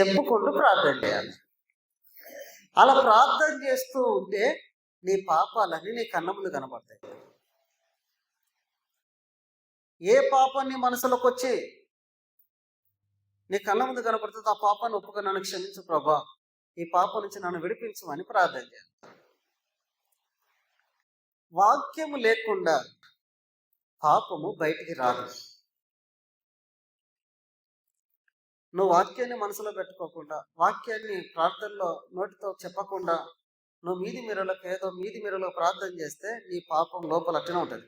చెప్పుకుంటూ ప్రార్థన చేయాలి. అలా ప్రార్థన చేస్తూ ఉంటే నీ పాపాలన్నీ నీ కన్న ముందు కనబడతాయి. ఏ పాపం నీ మనసులోకి వచ్చి నీ కళ్ళ ముందు కనబడుతుంది ఆ పాపాన్ని ఒప్పుగా నన్ను క్షమించు ప్రభా. ఈ పాపం నుంచి నన్ను విడిపించమని ప్రార్థన చేయాలి. వాక్యము లేకుండా పాపము బయటికి రాదు. నువ్వు వాక్యాన్ని మనసులో పెట్టుకోకుండా వాక్యాన్ని ప్రార్థనలో నోటితో చెప్పకుండా నువ్వు మీది మీరలకు ఏదో మీది మీరలో ప్రార్థన చేస్తే నీ పాపం లోపల అట్టనే ఉంటుంది.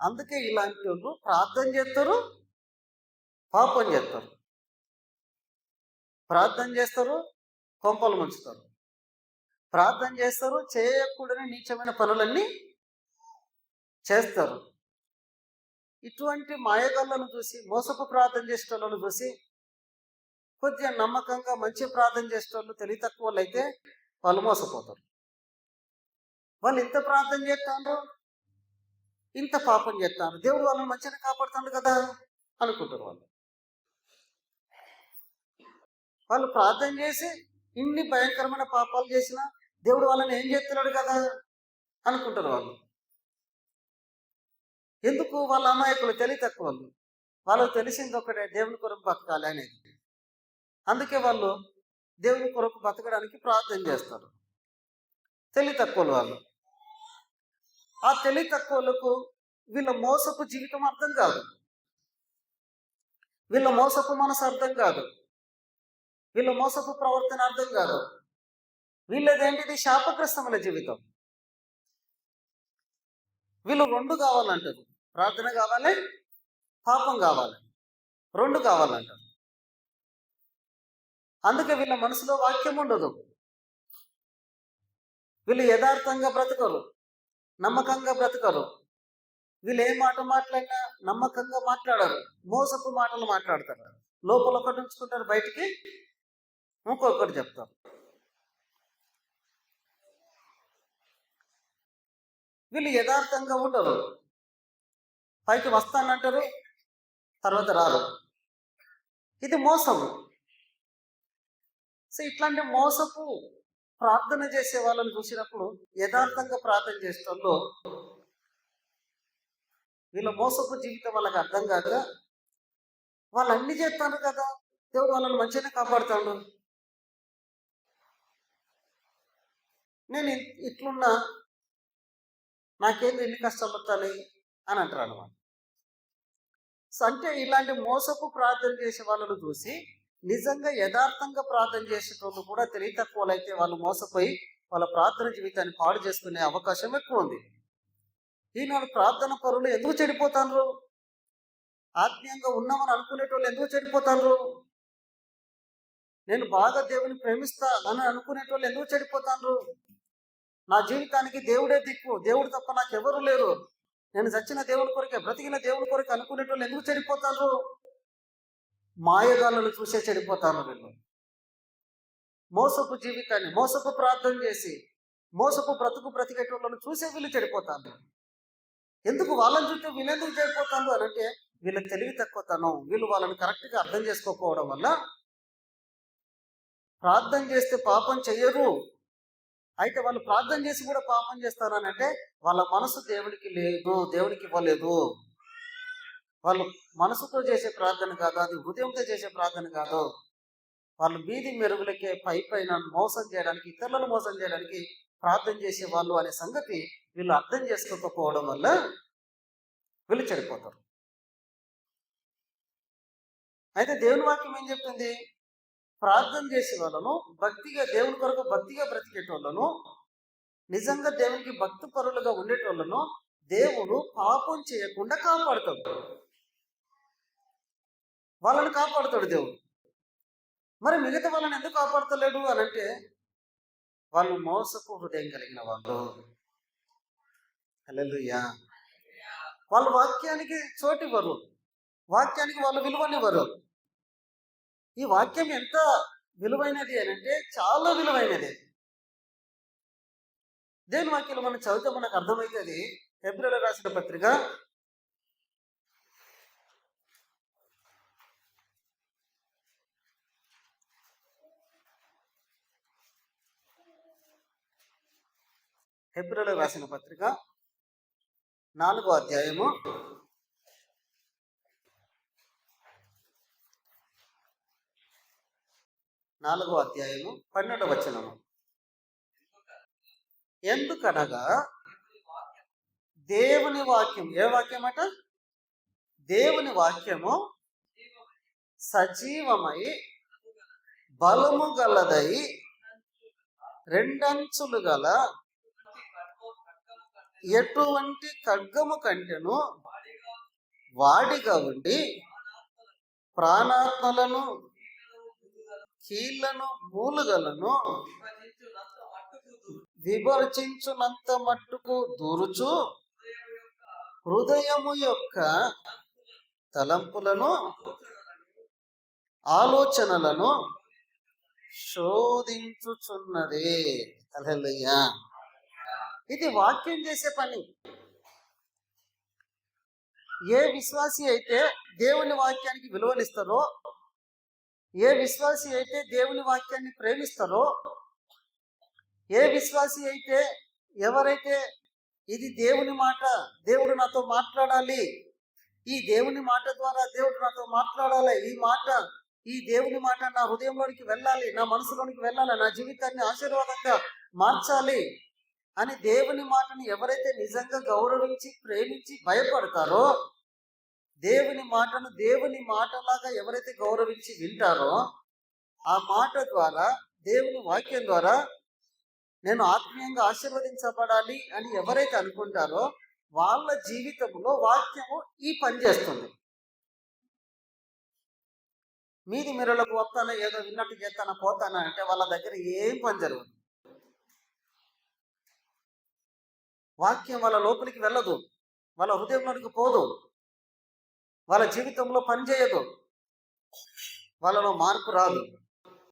అందుకే ఇలాంటి వాళ్ళు ప్రార్థన చేస్తారు పాపం చేస్తారు. ప్రార్థన చేస్తారు కొంపలు ముంచుతారు. ప్రార్థన చేస్తారు చేయకూడని నీచమైన పనులన్నీ చేస్తారు. ఇటువంటి మాయగళ్ళను చూసి మోసపు ప్రార్థన చేసేటోళ్ళను చూసి కొద్దిగా నమ్మకంగా మంచి ప్రార్థన చేసేటోళ్ళు తెలివి తక్కువ వాళ్ళు అయితే వాళ్ళు మోసపోతారు. వాళ్ళు ఇంత ప్రార్థన చేస్తాను ఇంత పాపం చేస్తారు దేవుడు వాళ్ళని మంచిగా కాపాడుతాడు కదా అనుకుంటారు వాళ్ళు. వాళ్ళు ప్రార్థన చేసి ఇన్ని భయంకరమైన పాపాలు చేసినా దేవుడు వాళ్ళని ఏం చేస్తున్నాడు కదా అనుకుంటారు వాళ్ళు. ఎందుకు వాళ్ళ అమాయకులు తెలివి తక్కువ వాళ్ళు వాళ్ళకు తెలిసింది ఒకటే దేవుని కొరకు బతకాలి అనేది. అందుకే వాళ్ళు దేవుని కొరకు బతకడానికి ప్రార్థన చేస్తారు. తెలివి తక్కువ వాళ్ళు. ఆ తెలివి తక్కువలకు వీళ్ళ మోసపు జీవితం అర్థం కాదు. వీళ్ళ మోసపు మనసు అర్థం కాదు. వీళ్ళ మోసపు ప్రవర్తన అర్థం కాదు. వీళ్ళదేంటిది? శాపగ్రస్తముల జీవితం. వీళ్ళు రెండు కావాలంటారు. ప్రార్థన కావాలి పాపం కావాలి. రెండు కావాలంటారు. అందుకే వీళ్ళ మనసులో వాక్యం ఉండదు. వీళ్ళు యథార్థంగా బ్రతకరు నమ్మకంగా బ్రతకరు. వీళ్ళు ఏ మాట మాట్లాడినా నమ్మకంగా మాట్లాడరు మోసపు మాటలు మాట్లాడతారు. లోపల ఒకటి ఉంచుకుంటారు బయటికి ఇంకొకటి చెప్తారు. వీళ్ళు యథార్థంగా ఉండరు. పైకి వస్తానంటారు తర్వాత రారు. ఇది మోసము సో ఇట్లాంటి మోసపు ప్రార్థన చేసే వాళ్ళని చూసినప్పుడు యథార్థంగా ప్రార్థన చేసేటోళ్ళు వీళ్ళ మోసపు జీవితం వాళ్ళకి అర్థం కాక వాళ్ళు అన్ని చేస్తారు కదా దేవుడు వాళ్ళని మంచిగానే కాపాడుతాడు. నేను ఇట్లున్నా నాకేంది ఎన్ని కష్టాలు వస్తాయి అని అంటారు అనమాట అంటే ఇలాంటి మోసపు ప్రార్థన చేసే వాళ్ళను చూసి నిజంగా యథార్థంగా ప్రార్థన చేసేటోళ్ళు కూడా తెలివి తక్కువలు అయితే వాళ్ళు మోసపోయి వాళ్ళ ప్రార్థన జీవితాన్ని పాడు చేసుకునే అవకాశం ఎక్కువ ఉంది. ఈనాడు ప్రార్థన పరులు ఎందుకు చెడిపోతారు ఆత్మీయంగా ఉన్నామని అనుకునేటోళ్ళు ఎందుకు చెడిపోతారు నేను బాగా దేవుని ప్రేమిస్తా అని అనుకునేటోళ్ళు ఎందుకు చెడిపోతారు నా జీవితానికి దేవుడే దిక్కు దేవుడు తప్ప నాకు ఎవరు లేరు. నేను చచ్చిన దేవుని కొరకే బ్రతికిన దేవుని కొరకే అనుకునేటోళ్ళు ఎందుకు చెడిపోతారు? మాయగాళ్ళను చూసే చెడిపోతారు వీళ్ళు మోసపు జీవితాన్ని మోసపు ప్రార్థన చేసి మోసపు బ్రతుకు బ్రతికేటోళ్ళను చూసే వీళ్ళు చెడిపోతారు. ఎందుకు వాళ్ళని చుట్టూ వీళ్ళెందుకు చెడిపోతారు అని అంటే వీళ్ళ తెలివి తక్కువతనం వీళ్ళు వాళ్ళని కరెక్ట్గా అర్థం చేసుకోకపోవడం వల్ల ప్రార్థన చేస్తే పాపం చెయ్యరు అయితే వాళ్ళు ప్రార్థన చేసి కూడా పాపం చేస్తారని అంటే వాళ్ళ మనసు దేవునికి లేదు దేవునికి ఇవ్వలేదు. వాళ్ళు మనసుతో చేసే ప్రార్థన కాదు అది హృదయంతో చేసే ప్రార్థన కాదు. వాళ్ళు వీధి మెరుగులకే పై పైన మోసం చేయడానికి ఇతరులను మోసం చేయడానికి ప్రార్థన చేసే వాళ్ళు అనే సంగతి వీళ్ళు అర్థం చేసుకోకపోవడం వల్ల వీళ్ళు చెడిపోతారు. అయితే దేవుని వాక్యం ఏం చెప్తుంది? ప్రార్థన చేసే వాళ్ళను భక్తిగా దేవుని కొరకు భక్తిగా బ్రతికేటోళ్ళను నిజంగా దేవునికి భక్తి పరులుగా ఉండేటోళ్ళను దేవుడు పాపం చేయకుండా కాపాడుతాడు. వాళ్ళని కాపాడుతాడు దేవుడు. మరి మిగతా వాళ్ళని ఎందుకు కాపాడతలేడు అని అంటే వాళ్ళు మోసపు హృదయం కలిగిన వాళ్ళు. హల్లెలూయా. వాళ్ళ వాక్యానికి చోటివ్వరు. వాక్యానికి వాళ్ళు విలువనివ్వరు. ఈ వాక్యం ఎంత విలువైనది అని అంటే చాలా విలువైనది. దేని వాక్యం మనం చదివితే మనకు అర్థమవుతుంది? ఫిబ్రవరి రాసిన పత్రిక. ఫిబ్రవరి రాసిన పత్రిక. నాలుగో అధ్యాయము. నాలుగో అధ్యాయము పన్నెండవ వచనము. ఎందుకనగా దేవుని వాక్యం ఏ వాక్యం అట దేవుని వాక్యము సజీవమై బలము గలదై రెండంచులు గల ఎటువంటి ఖడ్గము కంటెను వాడిగా ఉండి ప్రాణాత్మలను కీళ్ళను మూలుగలను విభజించునంత మట్టుకు దూరుచు. హృదయము యొక్క తలంపులను ఆలోచనలను శోధించుచున్నదే. హల్లెలూయా ఇది వాక్యం చేసే పని. ఏ విశ్వాసి అయితే దేవుని వాక్యానికి విలువనిస్తారో ఏ విశ్వాసి అయితే దేవుని వాక్యాన్ని ప్రేమిస్తారో ఏ విశ్వాసి అయితే ఎవరైతే ఇది దేవుని మాట దేవుడు నాతో మాట్లాడాలి ఈ దేవుని మాట ద్వారా దేవుడు నాతో మాట్లాడాలి ఈ మాట ఈ దేవుని మాట నా హృదయంలోనికి వెళ్ళాలి నా మనసులోనికి వెళ్ళాలి నా జీవితాన్ని ఆశీర్వాదంగా మార్చాలి అని దేవుని మాటను ఎవరైతే నిజంగా గౌరవించి ప్రేమించి భయపడతారో దేవుని మాటను దేవుని మాటలాగా ఎవరైతే గౌరవించి వింటారో ఆ మాట ద్వారా దేవుని వాక్యం ద్వారా నేను ఆత్మీయంగా ఆశీర్వదించబడాలి అని ఎవరైతే అనుకుంటారో వాళ్ళ జీవితంలో వాక్యము ఈ పని చేస్తుంది. మీది మిరలకు వస్తానా ఏదో విన్నట్టు చేస్తానా పోతానా అంటే వాళ్ళ దగ్గర ఏం పని జరగదు. వాక్యం వాళ్ళ లోపలికి వెళ్ళదు. వాళ్ళ హృదయంలోనికి పోదు. వాళ్ళ జీవితంలో పనిచేయదు వాళ్ళలో మార్పు రాదు.